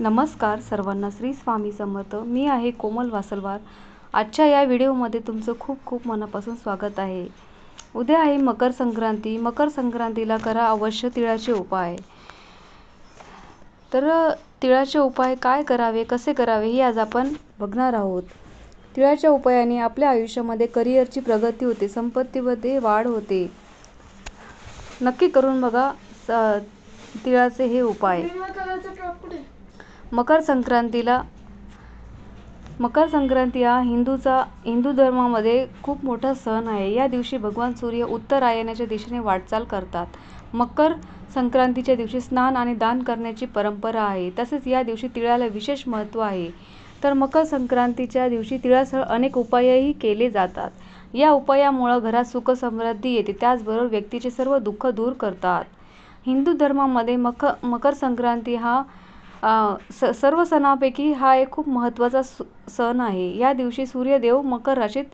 नमस्कार सर्वांना श्री स्वामी समर्थ. मी आहे कोमल वासलवार. आजच्या या व्हिडिओमध्ये तुमचं खूप खूप मनापासून स्वागत आहे. उद्या आहे मकर संक्रांती. मकर संक्रांतीला करा अवश्य तिळाचे उपाय. तर तिळाचे उपाय काय करावे कसे करावे हे आज आपण बघणार आहोत. तिळाच्या उपायाने आपल्या आयुष्यामध्ये करिअरची प्रगती होते संपत्तीमध्ये वाढ होते. नक्की करून बघा तिळाचे हे उपाय. मकर संक्रांतीला मकर संक्रांती हा हिंदूचा हिंदू धर्मामध्ये खूप मोठा सण आहे. या दिवशी भगवान सूर्य उत्तरायणाच्या दिशेने वाटचाल करतात. मकर संक्रांतीच्या दिवशी स्नान आणि दान करण्याची परंपरा आहे. तसेच या दिवशी तिळाला विशेष महत्त्व आहे. तर मकर संक्रांतीच्या दिवशी तिळासह अनेक उपायही केले जातात. या उपायामुळं घरात सुख समृद्धी येते. त्याचबरोबर व्यक्तीचे सर्व दुःख दूर करतात. हिंदू धर्मामध्ये मकर मकर संक्रांती हा स सर्व सणापैकी हा एक खूप महत्त्वाचा सण आहे. या दिवशी सूर्यदेव मकर राशीत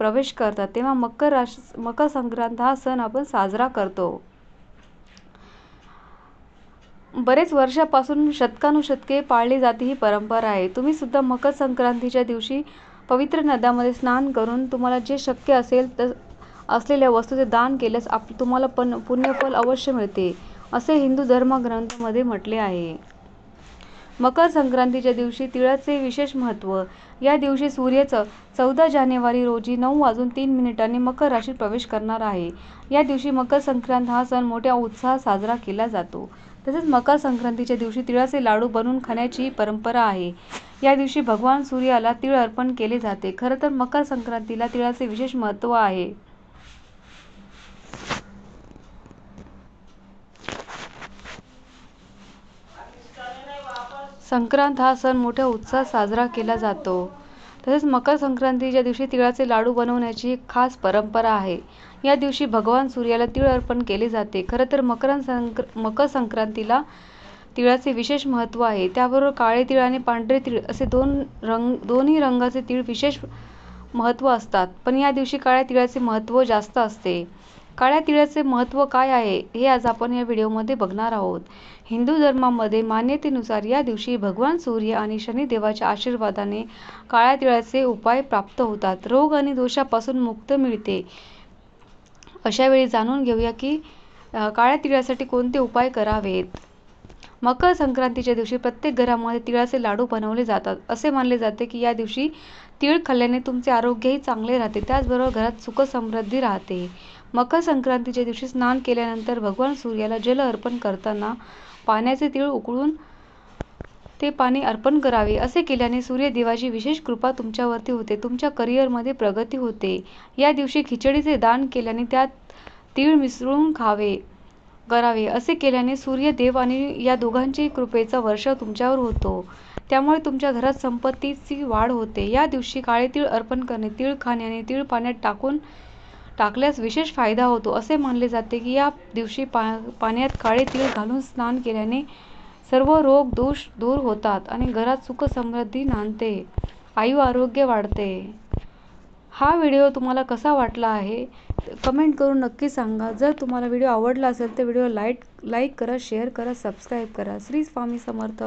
प्रवेश करतात. तेव्हा मकर राशी मकर संक्रांत हा सण आपण साजरा करतो. बरेच वर्षापासून शतकानुशतके पाळली जाते ही परंपरा आहे. तुम्ही सुद्धा मकर संक्रांतीच्या दिवशी पवित्र नद्यामध्ये स्नान करून तुम्हाला जे शक्य असेल तर असलेल्या वस्तूचे दान केल्यास आप तुम्हाला पण पुण्यफल अवश्य मिळते. असे हिंदू धर्मग्रंथामध्ये म्हटले आहे. मकर संक्रांतीच्या दिवशी तिळाचे विशेष महत्त्व. या दिवशी सूर्याचं चौदा जानेवारी रोजी नऊ वाजून तीन मिनिटांनी मकर राशीत प्रवेश करणार आहे. या दिवशी मकर संक्रांत हा सण मोठ्या उत्साहात साजरा केला जातो. तसेच मकर संक्रांतीच्या दिवशी तिळाचे लाडू बनवून खाण्याची परंपरा आहे. या दिवशी भगवान सूर्याला तिळ अर्पण केले जाते. खरं तर मकर संक्रांतीला तिळाचे विशेष महत्त्व आहे. संक्रांत हा सण मोठ्या उत्साहात साजरा केला जातो. तसेच मकर संक्रांतीच्या दिवशी तिळाचे लाडू बनवण्याची एक खास परंपरा आहे या दिवशी भगवान सूर्याला तिळ अर्पण केले जाते. खरं तर मकर संक्र मकर संक्रांतीला तिळाचे विशेष महत्त्व आहे. त्याबरोबर काळे तीळ आणि पांढरे तीळ असे दोन रंग दोन्ही रंगाचे तीळ विशेष महत्त्व असतात. पण या दिवशी काळ्या तिळाचे महत्त्व जास्त असते. काळ्या तिळाचे महत्त्व काय आहे हे आज आपण या व्हिडिओमध्ये बघणार आहोत. हिंदू धर्मामध्ये मान्यतेनुसार या दिवशी भगवान सूर्य आणि शनिदेवाच्या आशीर्वादाने काळ्या तिळाचे उपाय प्राप्त होतात. रोग आणि दोषापासून मुक्त मिळते. अशा वेळी जाणून घेऊया की काळ्या तिळासाठी कोणते उपाय करावेत? मकर संक्रांतीच्या दिवशी प्रत्येक घरामध्ये तिळाचे लाडू बनवले जातात. असे मानले जाते की या दिवशी तीळ खाल्ल्याने तुमचे आरोग्यही चांगले राहते. त्याचबरोबर घरात सुख समृद्धी राहते. मकर संक्रांतीच्या दिवशी स्नान केल्यानंतर भगवान सूर्याला जल अर्पण करताना पाण्याचे तीळ उकळून ते पाणी अर्पण करावे. असे केल्याने सूर्यदेवाची विशेष कृपा तुमच्यावरती होते. तुमच्या करिअरमध्ये प्रगती होते. या दिवशी खिचडीचे दान केल्याने त्यात तीळ मिसळून खावे करावे. असे केल्याने सूर्यदेव आणि या दोघांच्याही कृपेचा वर्षाव तुमच्यावर होतो. त्यामुळे तुमच्या घरात संपत्तीची वाढ होते. या दिवशी काळे तीळ अर्पण करणे तीळ खाण्याने तीळ पाण्यात टाकून टाकल्यास विशेष फायदा होतो. असे मानले जाते की या दिवशी पा पाण्यात काळे तीळ घालून स्नान केल्याने सर्व रोग दोष दूर होतात आणि घरात सुख समृद्धी नांदते. आयु आरोग्य वाढते. हा व्हिडिओ तुम्हाला कसा वाटला आहे? कमेंट करून नक्की सांगा. जर तुम्हाला व्हिडिओ आवडला असेल तर व्हिडिओ लाइट लाईक करा शेअर करा सबस्क्राईब करा. श्री स्वामी समर्थ.